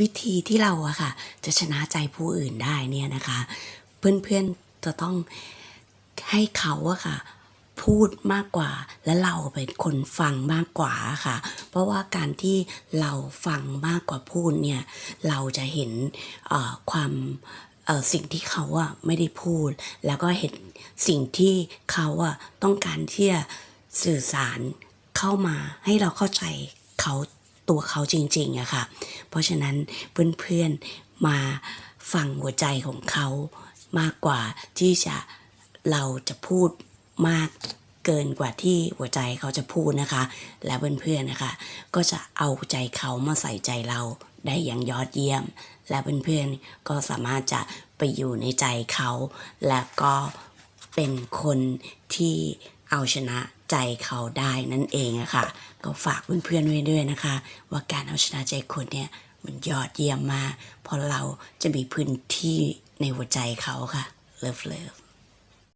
วิธีที่เราอะค่ะ จะชนะใจผู้อื่นได้เนี่ยนะคะ เพื่อนๆจะต้องให้เขาอะค่ะ พูดมากกว่า และเราเป็นคนฟังมากกว่าค่ะ เพราะว่าการที่เราฟังมากกว่าพูดเนี่ย เราจะเห็นความสิ่งที่เขาอะไม่ได้พูด แล้วก็เห็นสิ่งที่เขาอะต้องการที่จะสื่อสารเข้ามาให้เราเข้าใจเขา ตัวเขาจริงๆอะค่ะ เพราะฉะนั้นเพื่อนๆมาฟังหัวใจของเขามากกว่าที่จะเราจะพูดมากเกินกว่าที่หัวใจเขาจะพูดนะคะ และเพื่อนๆนะคะ ก็จะเอาใจเขามาใส่ใจเราได้อย่างยอดเยี่ยม และเพื่อนๆก็สามารถจะไปอยู่ในใจเขา และก็เป็นคนที่ เอาชนะใจเขาได้นั่นเองอะค่ะ ก็ฝากเพื่อนๆไว้ด้วยนะคะ ว่าการเอาชนะใจคนเนี่ยมันยอดเยี่ยมมากเพราะเราจะมีพื้นที่ในหัวใจเขาค่ะเลิฟเลิฟ